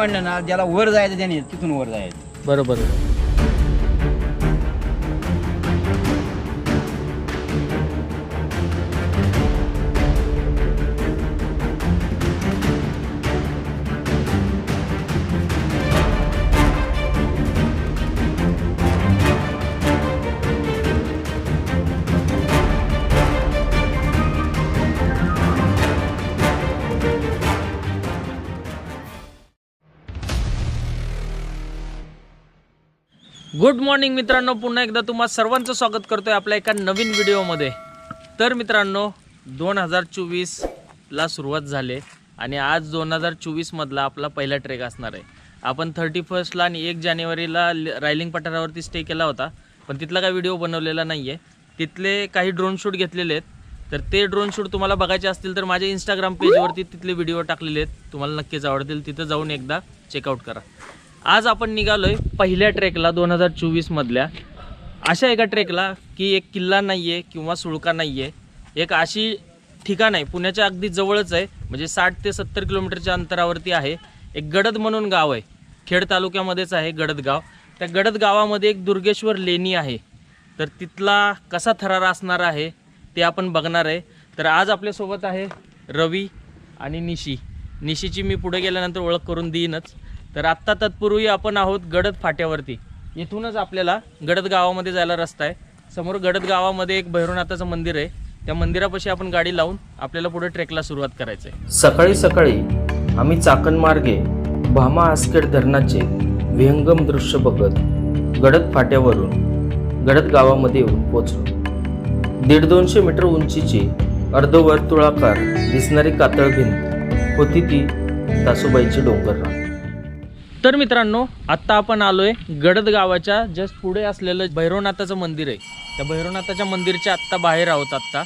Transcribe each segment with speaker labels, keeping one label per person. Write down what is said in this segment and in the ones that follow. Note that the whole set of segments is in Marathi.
Speaker 1: म्हणलं ना ज्याला वर जायचं त्याने तिथून वर जायचं.
Speaker 2: बरोबर गुड मॉर्निंग मित्रांनो. पुन्हा एकदा तुम्हा सर्वांचं स्वागत करतोय आपल्या एका नवीन व्हिडिओमध्ये. तर मित्रांनो दोन हजार चोवीसला सुरुवात झाले आणि आज दोन हजार चोवीसमधला आपला पहिला ट्रेक असणार आहे. आपण थर्टी फर्स्टला आणि एक जानेवारीला रायलिंग पठारावरती स्टे केला होता पण तिथला काही व्हिडिओ बनवलेला नाही आहे तिथले काही ड्रोन शूट घेतलेले आहेत. तर ते ड्रोन शूट तुम्हाला बघायचे असतील तर माझ्या इंस्टाग्राम पेजवरती तिथले व्हिडिओ टाकलेले आहेत. तुम्हाला नक्कीच आवडतील. तिथं जाऊन एकदा चेकआउट करा. आज आपण निघालोय पहिल्या ट्रेकला दोन हजार चोवीसमधल्या अशा एका ट्रेकला की एक किल्ला नाही आहे किंवा सुळका नाही आहे एक अशी ठिकाण आहे पुण्याच्या अगदी जवळच आहे म्हणजे साठ ते सत्तर किलोमीटरच्या अंतरावरती आहे. एक गडद म्हणून गाव आहे. खेड तालुक्यामध्येच आहे गडद गाव त्या गडद गावामध्ये एक दुर्गेश्वर लेणी आहे. तर तिथला कसा थरार असणार आहे ते आपण बघणार आहे. तर आज आपल्यासोबत आहे रवी आणि निशी. निशीची मी पुढे गेल्यानंतर ओळख करून देईनच. तर आत्ता तत्पूर्वी आपण आहोत गडद फाट्यावरती. इथूनच आपल्याला गडद गावामध्ये जायला रस्ता आहे. समोर गडद गावामध्ये एक भैरवनाथाचं मंदिर आहे. त्या मंदिरापाशी आपण गाडी लावून आपल्याला पुढे ट्रेकला सुरुवात करायचं आहे
Speaker 3: सकाळी सकाळी आम्ही चाकणमार्गे भामा आसखेड धरणाचे विहंगम दृश्य बघत गडद फाट्यावरून गडद गावामध्ये येऊन पोचलो दीड दोनशे मीटर उंचीची अर्धवर्तुळाकार दिसणारी कातळ भिंत होती ती तासुबाईची डोंगररांग
Speaker 2: तर मित्रांनो आत्ता आपण आलोय गडद गावाच्या जस्ट पुढे असलेलं भैरवनाथाचं मंदिर आहे. त्या भैरवनाथाच्या मंदिरच्या आत्ता बाहेर आहोत आत्ता.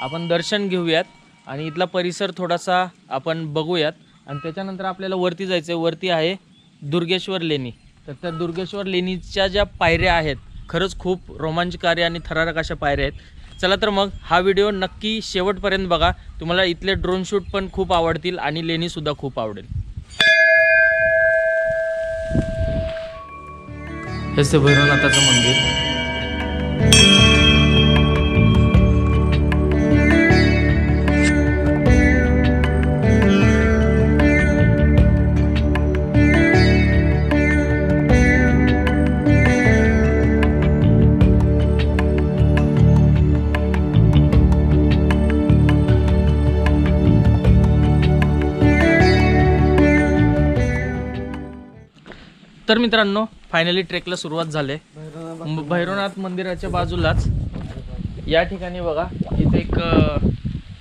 Speaker 2: आपण दर्शन घेऊयात आणि इथला परिसर थोडासा आपण बघूयात. आणि त्याच्यानंतर आपल्याला वरती जायचं आहे वरती आहे दुर्गेश्वर लेणी. तर त्या दुर्गेश्वर लेणीच्या ज्या पायऱ्या आहेत खरंच खूप रोमांचकारी आणि थरारक अशा पायऱ्या आहेत. चला तर मग हा व्हिडिओ नक्की शेवटपर्यंत बघा. तुम्हाला इथले ड्रोन शूट पण खूप आवडतील आणि लेणीसुद्धा खूप आवडेल. हेच ते भैरवनाथाचं मंदिर. तर मित्रांनो फायनली ट्रेकला सुरुवात झाली. भैरवनाथ मंदिराच्या बाजूलाच. या ठिकाणी बघा इथे एक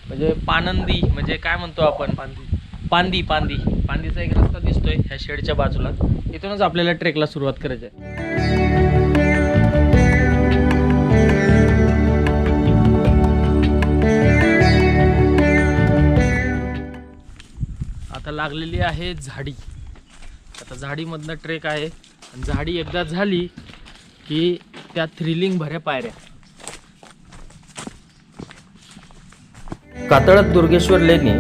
Speaker 2: म्हणजे पानंदी म्हणजे काय म्हणतो आपण? पांदी पांदी पांदीचा एक रस्ता दिसतोय ह्या शेडच्या बाजूला. इथूनच आपल्याला ट्रेकला सुरुवात करायची आहे. आता लागलेली आहे झाडी. आता झाडीमधनं ट्रेक आहे. आणि झाडी एकदा झाली की त्या थ्रिलिंग भऱ्या पायऱ्या.
Speaker 3: कातळात दुर्गेश्वर लेणी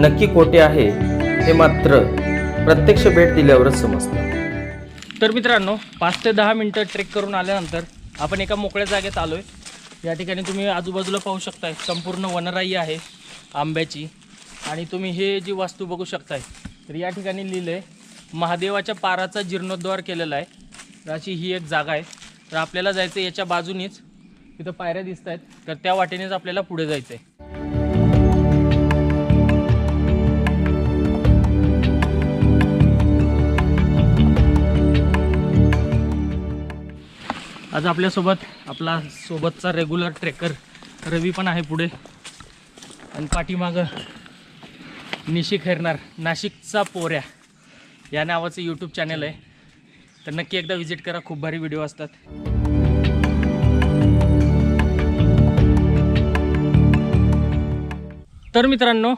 Speaker 3: नक्की कोठे आहे हे मात्र प्रत्यक्ष भेट दिल्यावरच समजतं.
Speaker 2: तर मित्रांनो पाच ते दहा मिनटं ट्रेक करून आल्यानंतर आपण एका मोकळ्या जागेत आलो आहे या ठिकाणी तुम्ही आजूबाजूला पाहू शकताय संपूर्ण वनराई आहे आंब्याची. आणि तुम्ही हे जी वास्तू बघू शकताय तर या ठिकाणी लिहिलं आहे महादेवाच्या पाराचा जीर्णोद्धार केलेला आहे. अशी ही एक जागा आहे. तर आपल्याला जायचं आहे याच्या बाजूनीच. तिथं पायऱ्या दिसत आहेत तर त्या वाटेनेच आपल्याला पुढे जायचं आहे आज आपल्यासोबत आपला सोबतचा रेग्युलर ट्रेकर रवी पण आहे पुढे. आणि पाठीमागं निशी खैरनार नाशिकचा पोऱ्या. या नावाचं यूट्यूब चॅनल आहे. तर नक्की एकदा व्हिजिट करा खूप भारी व्हिडिओ असतात. तर मित्रांनो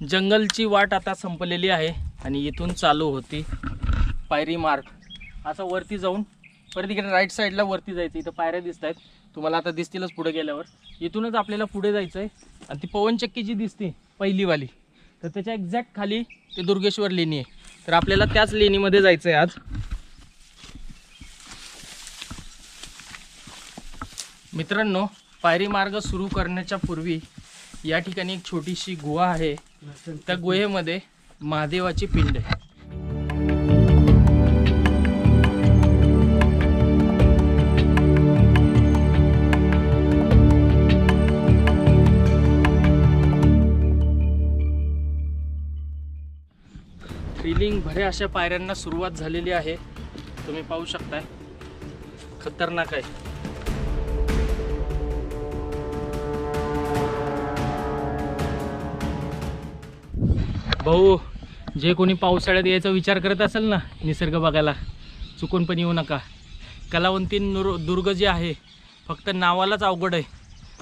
Speaker 2: जंगलची वाट आता संपलेली आहे आणि इथून चालू होती पायरी मार्ग. असं वरती जाऊन परत इकडे राईट साईडला वरती जायचं इथं पायऱ्या दिसत आहेत तुम्हाला आता दिसतीलच पुढे गेल्यावर. इथूनच आपल्याला पुढे जायचं आहे आणि ती पवनचक्की जी दिसते पहिलीवाली. तर त्याच्या एक्झॅक्ट खाली ते दुर्गेश्वर लेणी आहे. तर आपल्याला त्याच लेणीमध्ये जायचं आहे आज. मित्रांनो पायरी मार्ग सुरू करण्याच्या पूर्वी या ठिकाणी एक छोटीशी गुहा आहे. त्या गुहेमध्ये महादेवाची पिंड आहे. अशा पायऱ्यांना सुरुवात झालेली आहे. तुम्ही पाहू शकताय. खतरनाक आहे. भाऊ जे कोणी पावसाळ्यात यायचा विचार करत असेल ना निसर्ग बघायला चुकून पण येऊ नका. कलावंती नुर दुर्ग जे आहे फक्त नावालाच अवघड आहे.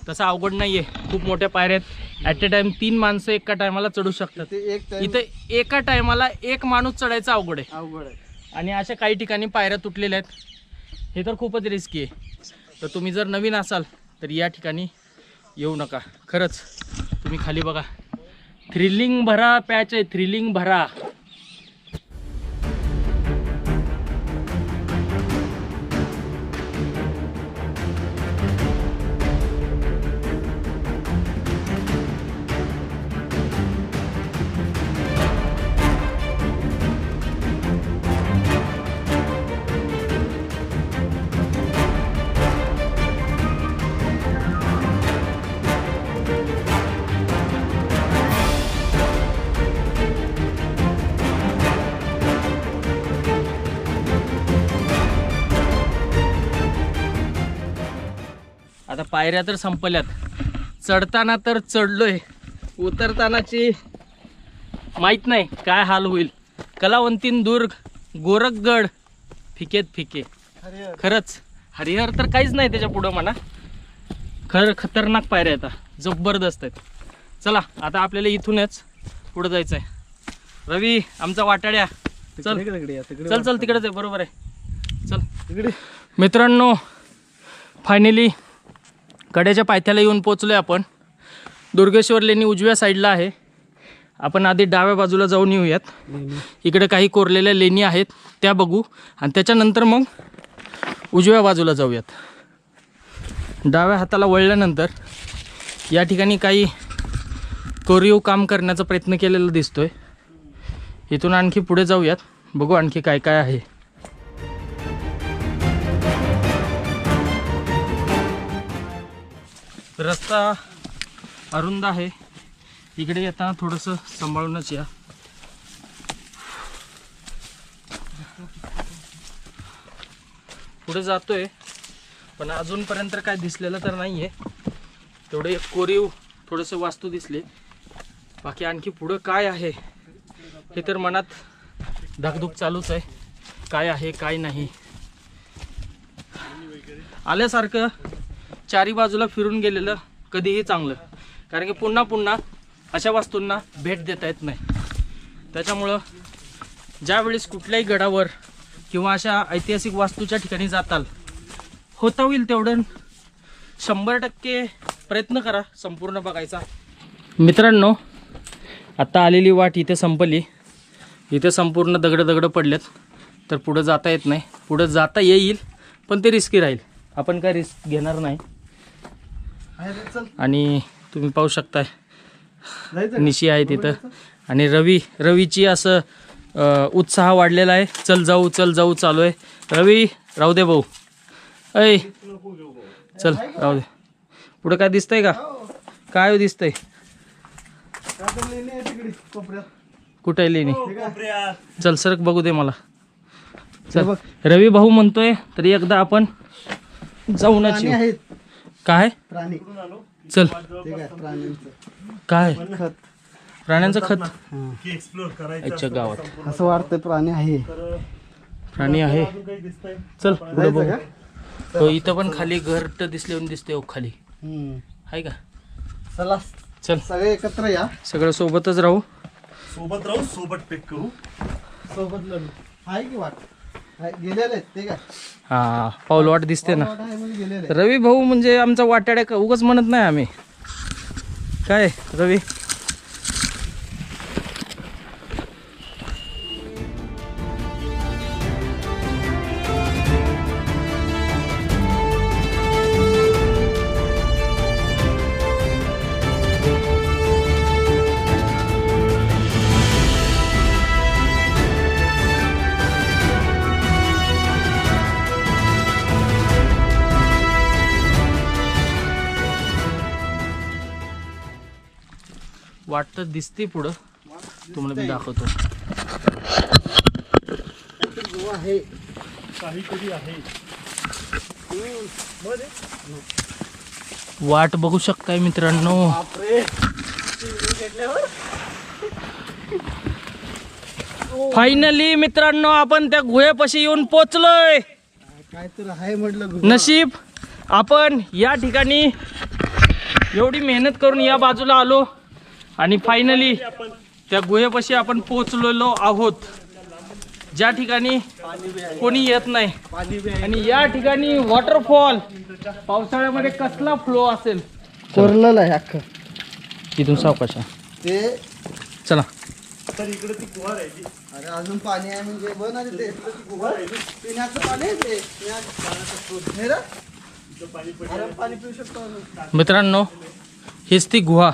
Speaker 2: तसं अवघड नाही आहे खूप मोठ्या पायऱ्यात ॲट अ टाइम तीन माणसं एका टायमाला चढू शकतात.
Speaker 4: ते एक time
Speaker 2: इथे एका टायमाला एक माणूस चढायचा अवघड आहे.
Speaker 4: अवघड आहे.
Speaker 2: आणि अशा काही ठिकाणी पायऱ्या तुटलेल्या आहेत. हे तर खूपच रिस्की आहे. तर तुम्ही जर नवीन असाल तर या ठिकाणी येऊ नका. खरंच तुम्ही खाली बघा. थ्रिलिंग भरा पॅच आहे. थ्रिलिंग भरा. आता पायऱ्या तर संपल्यात. चढताना तर चढलोय. उतरतानाची माहीत नाही काय हाल होईल. कलावंतीन दुर्ग गोरखगड फिकेत फिके. खरंच हरिहर तर काहीच नाही त्याच्या पुढं म्हणा. खर खतरनाक पायऱ्या आता. जबरदस्त आहेत. चला आता आपल्याला इथूनच पुढं जायचं आहे रवी आमचा वाटाड्या. चल. चल चल तिकडेच आहे. बरोबर आहे. चल.
Speaker 4: तिकडे.
Speaker 2: मित्रांनो फायनली कड्याच्या पायथ्याला येऊन पोचलो आहे आपण. दुर्गेश्वर लेणी उजव्या साईडला आहे. आपण आधी डाव्या बाजूला जाऊन येऊयात. इकडे काही कोरलेल्या लेणी आहेत त्या बघू. आणि त्याच्यानंतर मग उजव्या बाजूला जाऊयात. डाव्या हाताला वळल्यानंतर या ठिकाणी काही कोरीव काम करण्याचा प्रयत्न केलेला दिसतोय. इथून आणखी पुढे जाऊयात. बघू आणखी काय काय आहे. रस्ता अरुंद आहे. इकडे येताना थोडंसं सांभाळूनच या. पुढे जातोय पण अजूनपर्यंत काय दिसलेलं तर नाही आहे तेवढे कोरीव थोडंसं वास्तू दिसले. बाकी आणखी पुढं काय आहे हे तर मनात धाकधूक चालूच आहे. काय आहे काय नाही. आल्यासारखं चारी बाजूला फिरून गेलेलं कधीही चांगलं. कारण की पुन्हा पुन्हा अशा वस्तूंना भेट देता येत नाही. त्याच्यामुळं ज्यावेळेस कुठल्याही गडावर किंवा अशा ऐतिहासिक वास्तूच्या ठिकाणी जाताल होता होईल तेवढं शंभर टक्के प्रयत्न करा संपूर्ण बघायचा. मित्रांनो आत्ता आलेली वाट इथे संपली. इथे संपूर्ण दगडं दगडं पडलेत. तर पुढं जाता येत नाही. पुढं जाता येईल पण ते रिस्की राहील. आपण काय रिस्क घेणार नाही. आणि तुम्ही पाहू शकताय? निशी आहे तिथं. आणि रवी रवीची असं उत्साह वाढलेला आहे. चल जाऊ चल जाऊ चालू आहे. रवी राहू दे भाऊ. ऐ. चल राहू दे. पुढं काय दिसतंय का? काय दिसतंय? कुठं लेणी? चल सरक बघू दे मला. चल. रवी भाऊ म्हणतोय तरी एकदा आपण जाऊनच काय?
Speaker 4: प्राणी.
Speaker 2: चल.
Speaker 4: ठीक आहे प्राण्यांचं.
Speaker 2: काय?
Speaker 4: खत.
Speaker 2: प्राण्यांचं खत.
Speaker 4: हा.
Speaker 2: आजच्या गावात.
Speaker 4: असं वाटतंय प्राणी आहे.
Speaker 2: प्राणी आहे. चल पुढे
Speaker 4: जायचं
Speaker 2: बघू.
Speaker 4: का?
Speaker 2: हो इथं पण खाली घरट दिसले दिसते हो खाली.
Speaker 4: हम्म.
Speaker 2: आहे का?
Speaker 4: चला.
Speaker 2: चल.
Speaker 4: सगळे एकत्र या.
Speaker 2: सगळं सोबतच राहू.
Speaker 5: सोबत राहू सोबत पेक करू.
Speaker 4: सोबत लढू. आहे की वाट? आहे, गेलेले आहेत ते काय
Speaker 2: हा पाऊल वाट दिसते ना. रवी भाऊ म्हणजे आमचा वाट्याड्या का उगाच म्हणत नाही आम्ही. काय रवी? वाटत दिसते पुढं. तुम्हाला मी दाखवतो.
Speaker 4: आहे
Speaker 5: काहीतरी आहे
Speaker 2: वाट बघू शकताय मित्रांनो. फायनली मित्रांनो आपण त्या गुहेपाशी येऊन पोचलोय.
Speaker 4: काहीतरी आहे म्हटलं
Speaker 2: नशीब आपण या ठिकाणी एवढी मेहनत करून या बाजूला आलो. आणि फायनली त्या गुहेपाशी आपण पोचलेलो आहोत. ज्या ठिकाणी कोणी येत नाही. आणि या ठिकाणी वॉटरफॉल पावसाळ्यामध्ये कसला फ्लो असेल?
Speaker 4: कोरलेलं आहे अख्खं.
Speaker 2: तिथून सावकाश
Speaker 4: ते
Speaker 2: चला.
Speaker 5: तर इकडे ती गुहार आहे ती
Speaker 4: अरे अजून पाणी आहे म्हणजे बघ ना तिथे इथलं ती गुहा आहे. पिण्याचं पाणी आहे ते. पाणी पिऊ शकतो.
Speaker 2: मित्रांनो हीच ती गुहा.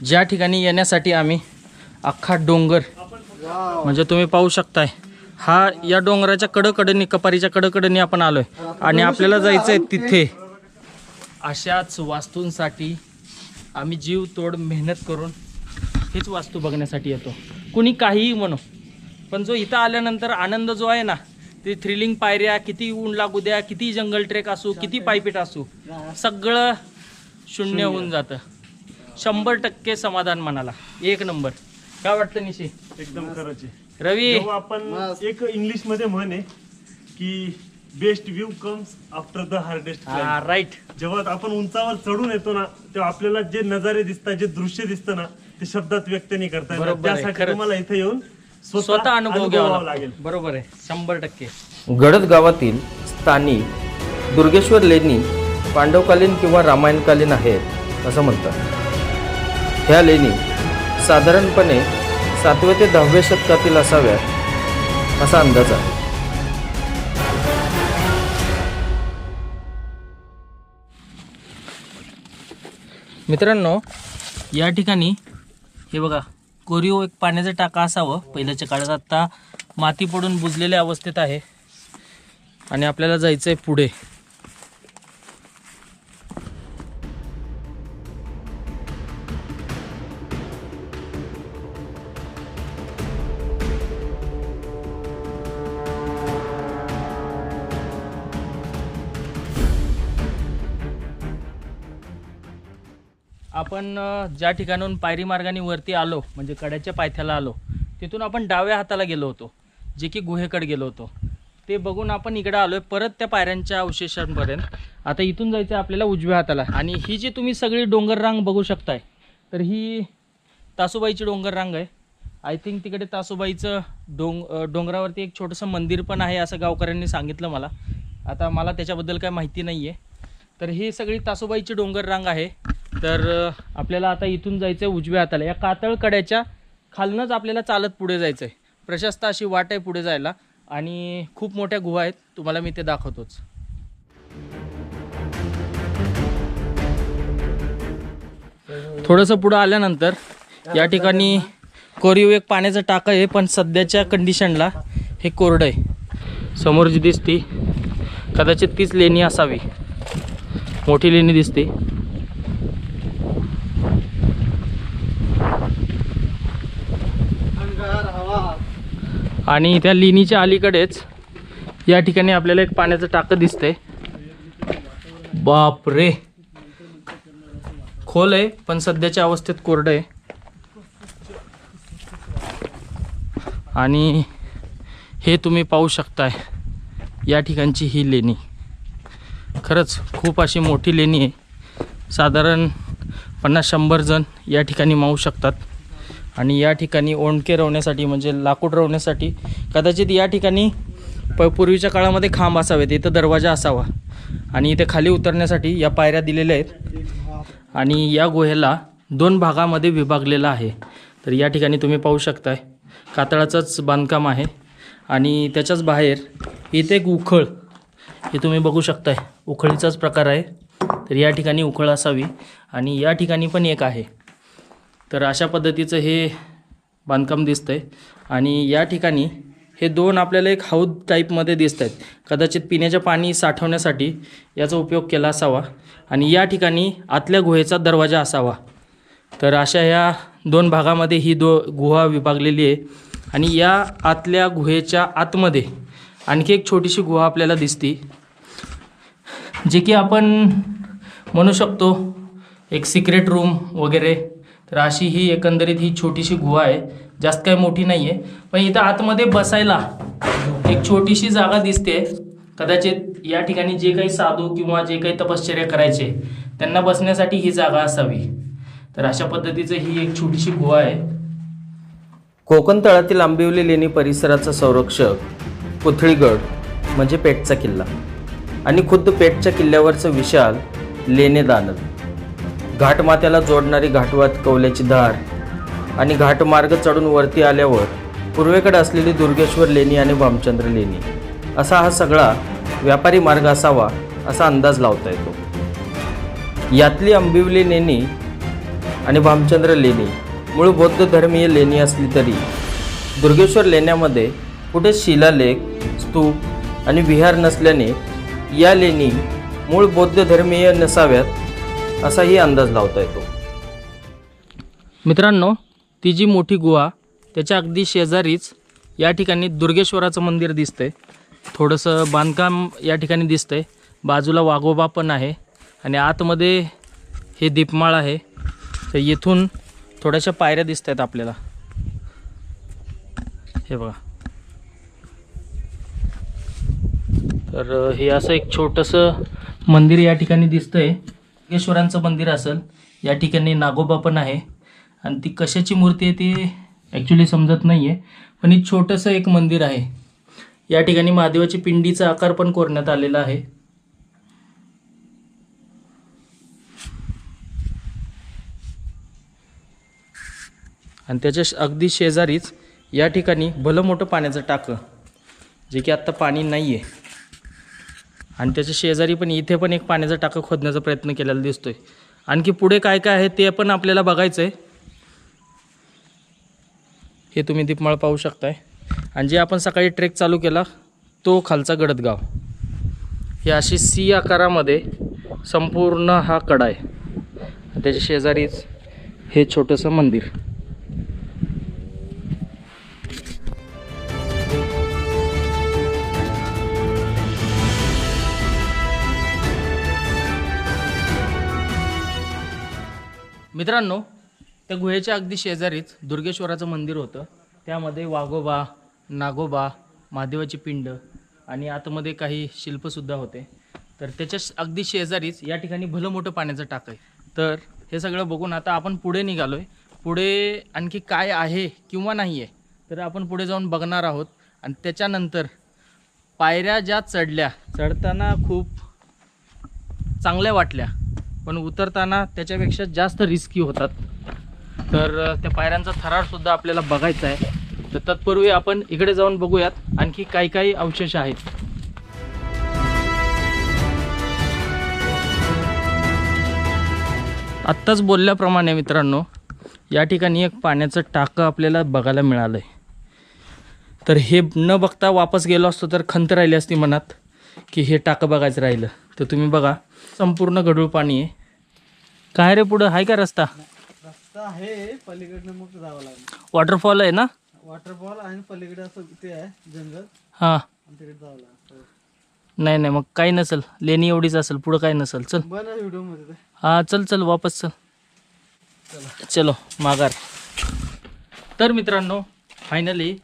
Speaker 2: ज्या ठिकाणी येण्यासाठी आम्ही अख्खा डोंगर म्हणजे तुम्ही पाहू शकताय हा या डोंगराच्या कडकडनी कपारीच्या कडकडनी आपण आलोय. आणि आपल्याला जायचंय तिथे. अशाच वास्तूंसाठी आम्ही जीव तोड मेहनत करून हीच वास्तू बघण्यासाठी येतो. कुणी काहीही म्हणू पण जो इथं आल्यानंतर आनंद जो आहे ना ते थ्रिलिंग पायऱ्या किती ऊन लागू द्या किती जंगल ट्रेक असू किती पायपीट असू सगळं शून्य होऊन जातं. शंभर टक्के समाधान मनाला एक नंबर. काय वाटतं निशी?
Speaker 5: एकदम खरंच आहे.
Speaker 2: रवी?
Speaker 5: जेव्हा आपण एक इंग्लिशमध्ये म्हण आहे की best view comes after the hardest
Speaker 2: हा राईट
Speaker 5: जेव्हा आपण उंचावर चढून येतो ना तेव्हा आपल्याला जे नजारे दिसतात जे दृश्य दिसतं ना ते शब्दात व्यक्त नाही करता येणार.
Speaker 2: बरोबर आहे,
Speaker 5: त्यासाठी
Speaker 2: खरंच.
Speaker 5: तुम्हाला इथे येऊन
Speaker 2: स्वतः अनुभव घ्यावा लागेल. बरोबर आहे शंभर टक्के.
Speaker 3: गडद गावातील स्थानिक दुर्गेश्वर लेणी पांडवकालीन किंवा रामायणकालीन आहेत असं म्हणतात. ह्या लेणी साधारणपणे सातव्या ते दहाव्या शतकातील असाव्यात असा अंदाज आहे.
Speaker 2: मित्रांनो या ठिकाणी हे बघा कोरीव एक पाण्याचा टाका असावं पहिल्याच्या काळात. आत्ता माती पडून बुजलेल्या अवस्थेत आहे. आणि आपल्याला जायचं आहे पुढे. आपण ज्या ठिकाणाहून पायरी मार्गाने वरती आलो म्हणजे कड्याच्या पायथ्याला आलो तिथून आपण डाव्या हाताला गेलो होतो जे की गुहेकडे गेलो होतो. ते बघून आपण इकडे आहे परत त्या पायऱ्यांच्या अवशेषांपर्यंत. आता इथून जायचं आहे आपल्याला उजव्या हाताला. आणि ही जी तुम्ही सगळी डोंगर रांग बघू शकताय तर ही तासोबाईची डोंगर रांग आहे. आय थिंक तिकडे तासोबाईचं डोंग डोंगरावरती एक छोटंसं मंदिर पण आहे असं गावकऱ्यांनी सांगितलं मला. आता मला त्याच्याबद्दल काय माहिती नाही आहे तर ही सगळी तासोबाईची डोंगर रांग आहे. तर आपल्याला आता इथून जायचं आहे उजव्या हाताला. या कातळ कड्याच्या खालनंच आपल्याला चालत पुढे जायचं आहे प्रशस्त अशी वाट आहे पुढे जायला. आणि खूप मोठ्या गुहा आहेत. तुम्हाला मी ते दाखवतोच. थोडंसं पुढं आल्यानंतर या ठिकाणी कोरीव एक पाण्याचं टाकं आहे पण सध्याच्या कंडिशनला हे कोरडं आहे. समोर जी दिसती कदाचित तीच लेणी असावी. मोठी लेणी दिसते. आणि त्या लेणीच्या अलीकडेच या ठिकाणी आपल्याला एक पाण्याचं टाकं दिसतंय. बाप रे खोल आहे पण सध्याच्या अवस्थेत कोरडं आहे. आणि हे तुम्ही पाहू शकताय या ठिकाणची ही लेणी. खरंच खूप अशी मोठी लेणी आहे. साधारण पन्नास शंभर जण या ठिकाणी मावू शकतात. आणि या ठिकाणी ओंडके रवण्यासाठी म्हणजे लाकूड रवण्यासाठी कदाचित या ठिकाणी प पूर्वीच्या काळामध्ये खांब असावेत इथं दरवाजा असावा. आणि इथे खाली उतरण्यासाठी या पायऱ्या दिलेल्या आहेत. आणि या गुहेला दोन भागामध्ये विभागलेला आहे. तर या ठिकाणी तुम्ही पाहू शकताय कातळाचंच बांधकाम आहे. आणि त्याच्याच बाहेर इथे एक उखळ हे तुम्ही बघू शकताय. उखळीचाच प्रकार आहे. तर या ठिकाणी उखळ असावी. आणि या ठिकाणी पण एक आहे. तर अशा पद्धतीचं हे बांधकाम दिसतं आहे आणि या ठिकाणी हे दोन आपल्याला एक हौद टाईपमध्ये दिसत आहेत कदाचित पिण्याचे पाणी साठवण्यासाठी याचा उपयोग केला असावा. आणि या ठिकाणी आतल्या गुहेचा दरवाजा असावा. तर अशा ह्या दोन भागामध्ये ही दो गुहा विभागलेली आहे. आणि या आतल्या गुहेच्या आतमध्ये आणखी एक छोटीशी गुहा आपल्याला दिसती. जे की आपण म्हणू शकतो एक सिक्रेट रूम वगैरे. तर अशी ही एकंदरीत ही छोटीशी गुहा आहे. जास्त काही मोठी नाही आहे पण इथं आतमध्ये बसायला एक छोटीशी जागा दिसते. कदाचित या ठिकाणी जे काही साधू किंवा जे काही तपश्चर्या करायचे त्यांना बसण्यासाठी ही जागा असावी. तर अशा पद्धतीचं ही एक छोटीशी गुहा आहे.
Speaker 3: कोकण तळातील आंबिवली लेणी परिसराचा संरक्षक पुथळीगड म्हणजे पेठचा किल्ला. आणि खुद्द पेठच्या किल्ल्यावरचं विशाल लेणे दानद घाटमाथ्याला जोडणारी घाटवात कवल्याची धार आणि घाटमार्ग चढून वरती आल्यावर पूर्वेकडे असलेली दुर्गेश्वर लेणी आणि भामचंद्र लेणी. असा हा सगळा व्यापारी मार्ग असावा असा अंदाज लावता येतो. यातली अंबिवली लेणी आणि भामचंद्र लेणी मूळ बौद्ध धर्मीय लेणी असली तरी दुर्गेश्वर लेण्यामध्ये कुठे शिलालेख स्तूप आणि विहार नसल्याने या लेणी मूळ बौद्ध धर्मीय नसाव्यात असाही अंदाज लावता येतो.
Speaker 2: मित्रांनो ती जी मोठी गुहा त्याच्या अगदी शेजारीच या ठिकाणी दुर्गेश्वराचं मंदिर दिसतंय. थोडंसं बांधकाम या ठिकाणी दिसतंय. बाजूला वाघोबा पण आहे आणि आतमध्ये हे दीपमाळ आहे. तर येथून थोड्याशा पायऱ्या दिसत आहेत आपल्याला. हे बघा. तर हे असं एक छोटंसं मंदिर या ठिकाणी दिसतंय. नागेश्वरांचं मंदिर असेल या ठिकाणी नागोबा पण आहे. आणि ती कशाची मूर्ती आहे ती ॲक्च्युली समजत नाही आहे पण ही छोटंसं एक मंदिर आहे. या ठिकाणी महादेवाची पिंडीचा आकार पण कोरण्यात आलेला आहे. आणि त्याच्या अगदी शेजारीच या ठिकाणी भलं मोठं पाण्याचं टाकं जे की आत्ता पाणी नाही आहे आणि त्याच्या शेजारी पण इथे पण एक पाण्याचा टाका खोदण्याचा प्रयत्न केलेला दिसतोय. आणखी पुढे काय काय आहे ते पण आपल्याला बघायचं आहे हे तुम्ही दीपमाळ पाहू शकताय. आणि जे आपण सकाळी ट्रेक चालू केला तो खालचा गडदगाव. हे अशी सी आकारामध्ये संपूर्ण हा कडा आहे त्याच्या शेजारीच हे छोटंसं मंदिर. मित्रांनो त्या गुहेच्या अगदी शेजारीच दुर्गेश्वराचं मंदिर होतं. त्यामध्ये वाघोबा नागोबा महादेवाची पिंड आणि आतमध्ये काही शिल्पसुद्धा होते. तर त्याच्या अगदी शेजारीच या ठिकाणी भलं मोठं पाण्याचं टाक आहे. तर हे सगळं बघून आता आपण पुढे निघालो आहे पुढे आणखी काय आहे किंवा नाही आहे तर आपण पुढे जाऊन बघणार आहोत. आणि त्याच्यानंतर पायऱ्या ज्या चढल्या चढताना खूप चांगल्या वाटल्या. पण उतरताना त्याच्यापेक्षा जास्त रिस्की होतात. तर त्या पायऱ्यांचा थरारसुद्धा आपल्याला बघायचा आहे. तर तत्पूर्वी आपण इकडे जाऊन बघूयात आणखी काही काही अवशेष आहेत. आत्ताच बोलल्याप्रमाणे मित्रांनो या ठिकाणी एक पाण्याचं टाकं आपल्याला बघायला मिळालं आहे तर हे न बघता वापस गेलो असतो तर खंत राहिली असती मनात की हे टाकं बघायचं राहिलं. तर तुम्ही बघा संपूर्ण गढूळ पाणी आहे. काय रे पुढं? आहे का रस्ता?
Speaker 4: रस्ता आहे पलीकडनं मग जावं लागेल.
Speaker 2: वॉटरफॉल आहे ना?
Speaker 4: वॉटरफॉल आणि पलीकडे असं ते आहे जंगल.
Speaker 2: हां.
Speaker 4: आणि तिकडे जावं लागेल.
Speaker 2: नाही नाही मग काही नसेल. लेणी एवढीच असेल पुढं काही नसेल. चल.
Speaker 4: बन व्हिडिओमध्ये
Speaker 2: हां चल चल वापस चल. चलो. माघार. तर मित्रांनो फायनली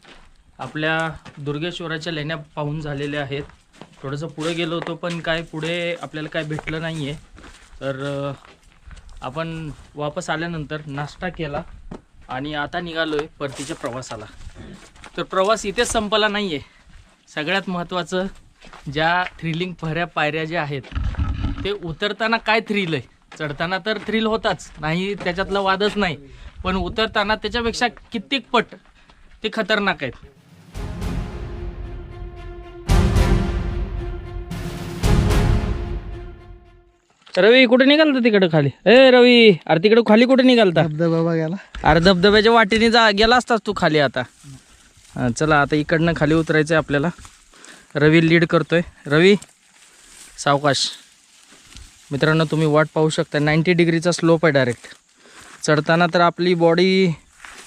Speaker 2: आपल्या दुर्गेश्वराच्या लेण्या पाहून झालेल्या आहेत. थोडंसं पुढे गेलो होतो पण काय पुढे आपल्याला काय भेटलं नाही आहे तर आपण वापस आल्यानंतर नाश्ता केला आणि आता निघालो आहे परतीच्या प्रवासाला. तर प्रवास इथेच संपला नाही आहे सगळ्यात महत्त्वाचं ज्या थ्रिलिंग फऱ्या पायऱ्या ज्या आहेत ते उतरताना काय थ्रिल आहे? चढताना तर थ्रिल होताच नाही त्याच्यातला वादच नाही. पण उतरताना त्याच्यापेक्षा कित्येक पट ते खतरनाक आहेत. रवी कुठे निघालता तिकडे खाली? ए रवी अरे तिकडे खाली कुठे निघालता?
Speaker 4: धबधबा बघायला.
Speaker 2: अरे धबधब्याच्या वाटेने जा गेला असतास तू खाली आता. हां चला आता इकडनं खाली उतरायचं आहे आपल्याला. रवी लीड करतोय. रवी सावकाश. मित्रांनो तुम्ही वाट पाहू शकता नाईंटी डिग्रीचा स्लोप आहे डायरेक्ट चढताना तर आपली बॉडी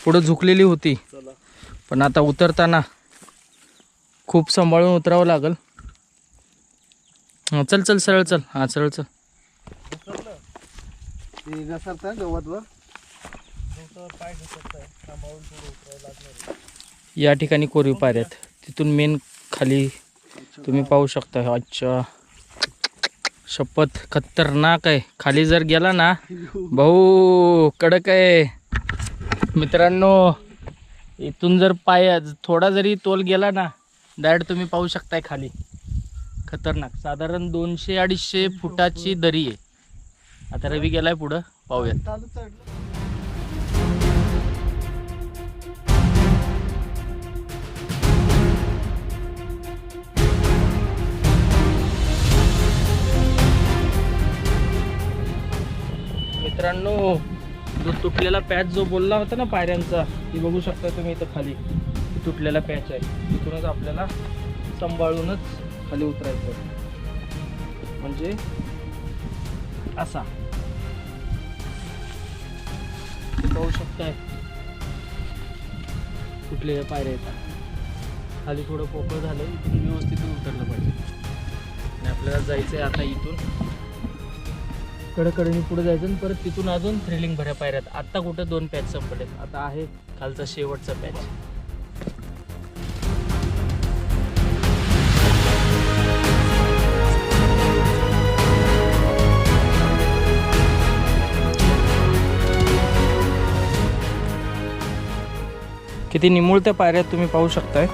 Speaker 2: पुढं झुकलेली होती. पण आता उतरताना खूप सांभाळून उतरावं लागल. हं, चल चल सरळ चल. हां सरळ चल.
Speaker 4: ते घसरतं गवतवर?
Speaker 2: या ठिकाणी कोरीव पायऱ्या आहेत. तिथून मेन खाली तुम्ही पाहू शकता. अच्छा. शपथ खतरनाक आहे. खाली जर गेला ना भाऊ कडक आहे. मित्रांनो इथून जर पाय थोडा जरी तोल गेला ना डायरेक्ट तुम्ही पाहू शकताय खाली. खतरनाक. साधारण दोनशे अडीचशे फुटाची दरी आहे. आता रवी गेलाय पुढं. पाहूयात. मित्रांनो जो तुटलेला पॅच जो बोलला होता ना पायऱ्यांचा ती बघू शकता तुम्ही इथं खाली. तुटलेला पॅच आहे. तिथूनच आपल्याला सांभाळूनच खाली उतरायचं म्हणजे असा. पाहू शकताय. तुटलेल्या पायऱ्या येतात. खाली थोडं पोकळ झालं इथून व्यवस्थित उतरलं पाहिजे. आणि आपल्याला जायचं आहे आता इथून. कडकडीने पुढे जायचं आणि परत तिथून अजून थ्रिलिंग भऱ्या पायऱ्यात आत्ता कुठं दोन पॅच संपलेत. आता आहे खालचा शेवटचा पॅच किती निमुळत्या पायऱ्यात तुम्ही पाहू शकताय. हो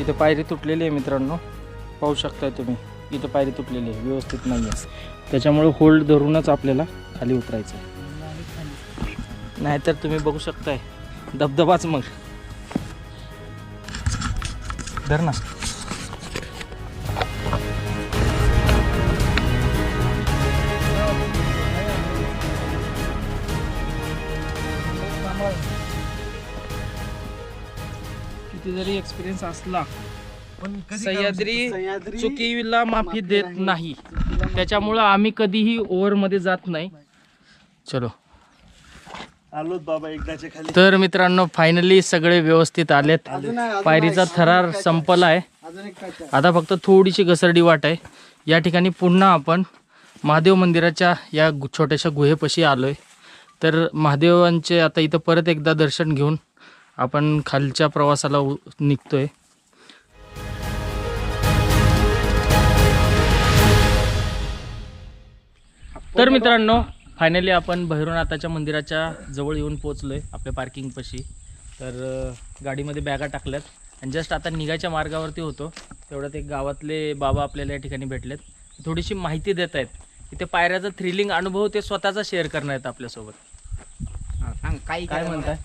Speaker 2: इथं पायरी तुटलेली आहे मित्रांनो. पाहू शकताय तुम्ही. इथं पायरी तुटलेली आहे व्यवस्थित नाही आहे त्याच्यामुळे होल्ड धरूनच आपल्याला खाली उतरायचं आहे नाहीतर तुम्ही बघू शकताय. धबधबाच मग. धर ना किती जरी एक्सपिरियन्स असला
Speaker 4: पण
Speaker 2: सह्याद्री चुकीला माफी देत
Speaker 4: नाही.
Speaker 2: त्याच्यामुळं आम्ही कधीही ओव्हरमध्ये जात नाही. चलो.
Speaker 5: आलोच बाबा एकदाच्या खाली.
Speaker 2: तर मित्रांनो फायनली सगळे व्यवस्थित आलेत.
Speaker 4: आहे,
Speaker 2: पायरीचा
Speaker 4: आहे.
Speaker 2: थरार संपला आहे? आता फक्त थोडीशी घसरडी वाट आहे. या ठिकाणी पुन्हा आपण महादेव मंदिराच्या या छोट्याशा गुहेपाशी आलो आहे तर महादेवांचे आता इथं परत एकदा दर्शन घेऊन आपण खालच्या प्रवासाला उ- निघतोय. तर मित्रांनो फायनली आपण भैरवनाथाच्या मंदिराच्या जवळ येऊन पोचलोय आपल्या पार्किंगपाशी तर गाडीमध्ये बॅगा टाकल्यात. आणि जस्ट आता निघायच्या मार्गावरती होतो. तेवढ्यात एक गावातले बाबा आपल्याला या ठिकाणी भेटलेत. थोडीशी माहिती देत आहेत. इथे पायऱ्याचा थ्रिलिंग अनुभव ते स्वतःचा शेअर करणार आहेत आपल्यासोबत.
Speaker 1: हा, सांग काही
Speaker 2: काय म्हणताय?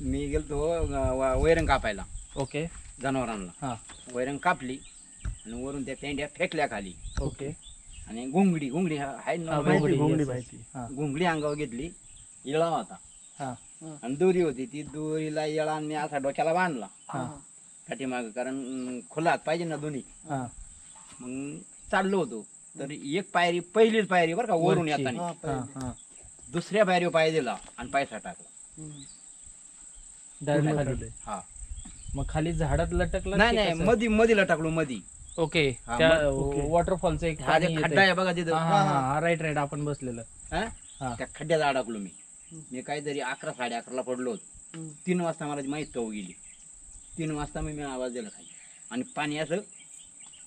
Speaker 1: मी गेलतो अं, व- वैरण कापायला.
Speaker 2: ओके
Speaker 1: जनावरांना.
Speaker 2: हां.
Speaker 1: वैरण कापली आणि वरून त्या पेंड्या फेकल्या खाली
Speaker 2: ओके
Speaker 1: आणि घुंगडी घुंगडी हा- ना
Speaker 2: हा? घुंगडी,
Speaker 5: घुंगडी
Speaker 2: yes, yes.
Speaker 5: माहिती.
Speaker 2: हां
Speaker 1: घुंगडी अंगावर घेतली इळा होता
Speaker 2: हां
Speaker 1: आणि दोरी होती ती दोरीला इळा आणि असा डोक्याला बांधला
Speaker 2: हां
Speaker 1: पाठीमाग कारण अं, खुला हात पाहिजे ना दोन्ही
Speaker 2: हां
Speaker 1: मग चाललो होतो तर एक पायरी पहिलीच पायरी बरं का वरून
Speaker 2: वरची.
Speaker 1: येताना
Speaker 4: हा,
Speaker 2: हां. हां
Speaker 1: दुसऱ्या पायरीवर पाय दिला आणि पैसा टाकला
Speaker 4: हम्म.
Speaker 2: डायरेक्ट खाली
Speaker 1: हा
Speaker 2: मग खाली झाडात लटकला
Speaker 1: नाही
Speaker 2: की
Speaker 1: नाही
Speaker 2: कसं?
Speaker 1: मधीला मधीला टाकलो मधी
Speaker 2: ओके
Speaker 1: हा,
Speaker 2: त्या
Speaker 1: मग- ओके.
Speaker 2: वॉटरफॉलचं एक
Speaker 1: हा. खड्डा आहे बघा तिथं.
Speaker 2: राईट राईट आपण बसलेलं.
Speaker 1: हा?
Speaker 2: हा.
Speaker 1: त्या खड्ड्यात अडकलो मी. मी काहीतरी अकरा साडे अकराला पडलो होतो. तीन वाजता मला माहीत कऊ गेली. तीन वाजता मी मी आवाज दिला खाली. आणि पाणी असं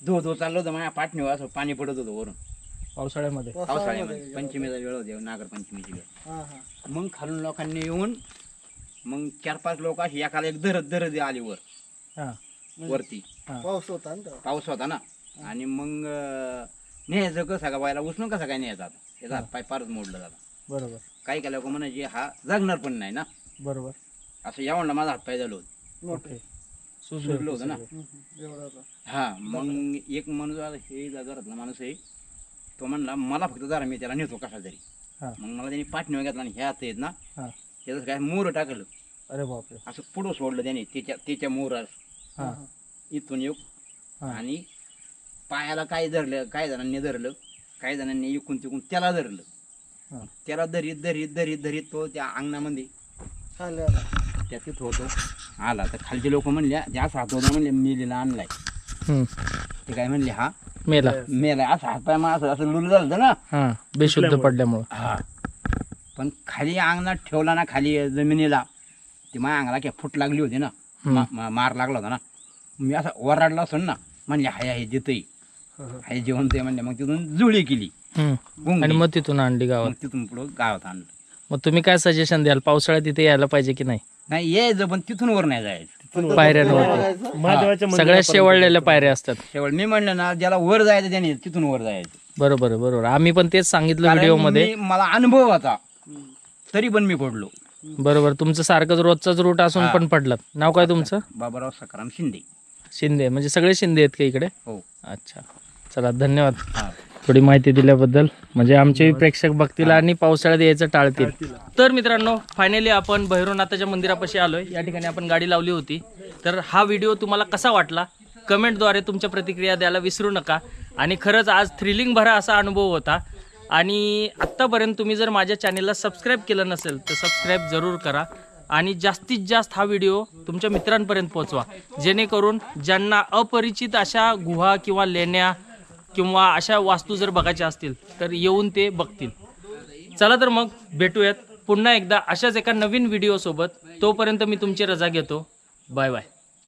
Speaker 1: धो धो चाललं होतं माझ्या पाठणीवर असं पाणी पडत होतं वरून.
Speaker 2: पावसाळ्यामध्ये.
Speaker 1: पावसाळ्यामध्ये पंचमीचा वेळ होते. नागरपंचमीची वेळ.
Speaker 4: हा, हा.
Speaker 1: मग खालून लोकांनी येऊन मग चार पाच लोक अशी एकाला एक धरत धरत आली वर.
Speaker 2: हा.
Speaker 1: वरती.
Speaker 4: पाऊस होता ना तेव्हा.
Speaker 1: पाऊस होता ना. आणि मग अं, न्यायचं कसं का बायला? उचलून कसं काय न्यायचं आता? त्याचा हात पाय फारच मोडला जाता.
Speaker 2: बरोबर.
Speaker 1: काही काही लोक म्हणायचे हा जगणार पण नाही ना.
Speaker 2: बरोबर.
Speaker 1: असं यावं माझा हात पाय झालो होतं.
Speaker 2: ओके
Speaker 1: ना.
Speaker 4: एवढा होता.
Speaker 1: हा मग एक माणूस आला, हे घरातला माणूस आहे. तो म्हणला मला फक्त जरा मी त्याला नेतो कसा तरी.
Speaker 2: हा.
Speaker 1: मग मला त्यांनी पाठीवर घेतला आणि ह्या हात आहेत ना
Speaker 2: हा.
Speaker 1: त्याचं काय मोर टाकलं.
Speaker 2: अरे बापरे.
Speaker 1: असं पुढं सोडलं त्याने त्याच्या त्याच्या मोरास.
Speaker 2: हा.
Speaker 1: इथून येऊ.
Speaker 2: हा.
Speaker 1: आणि पायाला काय धरलं काही जणांनी धरलं काही जणांनी इकून तिकून त्याला
Speaker 2: हा.
Speaker 1: धरलं त्याला धरीत धरीत धरीत धरीत तो त्या अंगणामध्ये
Speaker 4: आलं, आलं.
Speaker 1: त्या तिथं होतो. आला. तर खालचे लोक म्हणले हात होता म्हणले मिलीला आणलाय.
Speaker 2: हम्म.
Speaker 1: ते काय म्हणले हा
Speaker 2: मेला.
Speaker 1: मेलाय असं हातपाय मग असं असं लुल झालं होतं ना.
Speaker 2: हा. बेशुद्ध पडल्यामुळं.
Speaker 1: हा. पण खाली अंगणात ठेवला ना खाली जमिनीला ती माझ्या अंगाला काय फूट लागली होती ना. मा- मा- मार लागला होता ना. मी असा ओरडला असून ना म्हणले हाय हाय देतही हाय जेवण ते म्हणले. मग तिथून जुळी केली.
Speaker 2: आणि मग तिथून आणली गावात.
Speaker 1: मग तिथून पुढं गावात आणलं.
Speaker 2: मग तुम्ही काय सजेशन द्याल? पावसाळ्यात तिथे यायला पाहिजे की नाही?
Speaker 1: नाही यायचं पण तिथून वर नाही जायचं.
Speaker 2: पायऱ्यांवरती सगळ्यात शेवळलेल्या पायऱ्या असतात.
Speaker 1: शेवट मी म्हणलं ना ज्याला वर जायचं त्याने तिथून वर जायचं.
Speaker 2: बरोबर आहे, बरोबर आम्ही पण तेच सांगितलं
Speaker 1: कारण
Speaker 2: व्हिडिओमध्ये
Speaker 1: मी- मला अनुभव होता. तरी पण मी पडलो.
Speaker 2: बरोबर तुमचं सारखंच रोजचाच रूट असून. पण पडलात. नाव काय तुमचं?
Speaker 1: बाबाराव सकाराम शिंदे.
Speaker 2: शिंदे म्हणजे सगळे शिंदे आहेत का इकडे?
Speaker 1: हो.
Speaker 2: अच्छा. चला धन्यवाद.
Speaker 1: हा.
Speaker 2: थोडी माहिती दिल्याबद्दल. म्हणजे आमचे प्रेक्षक बघतील आणि पावसाळ्यात यायचं टाळतील. तर मित्रांनो फायनली आपण भैरवनाथाच्या मंदिरापाशी आलोय. या ठिकाणी आपण गाडी लावली होती. तर हा व्हिडिओ तुम्हाला कसा वाटला? कमेंटद्वारे तुमच्या प्रतिक्रिया द्यायला विसरू नका. आणि खरंच आज थ्रिलिंग भरा असा अनुभव होता. आणि आत्तापर्यंत तुम्ही जर माझ्या चॅनेलला सबस्क्राईब केलं नसेल तर सबस्क्राईब जरूर करा. आणि जास्तीत जास्त हा व्हिडिओ तुमच्या मित्रांपर्यंत पोहोचवा. जेणेकरून ज्यांना अपरिचित अशा गुहा किंवा लेण्या किंवा अशा वास्तू जर बघायच्या असतील तर येऊन ते बघतील. चला तर मग भेटूयात पुन्हा एकदा अशाच एका नवीन व्हिडिओसोबत. तोपर्यंत मी तुमची रजा घेतो. Bye bye.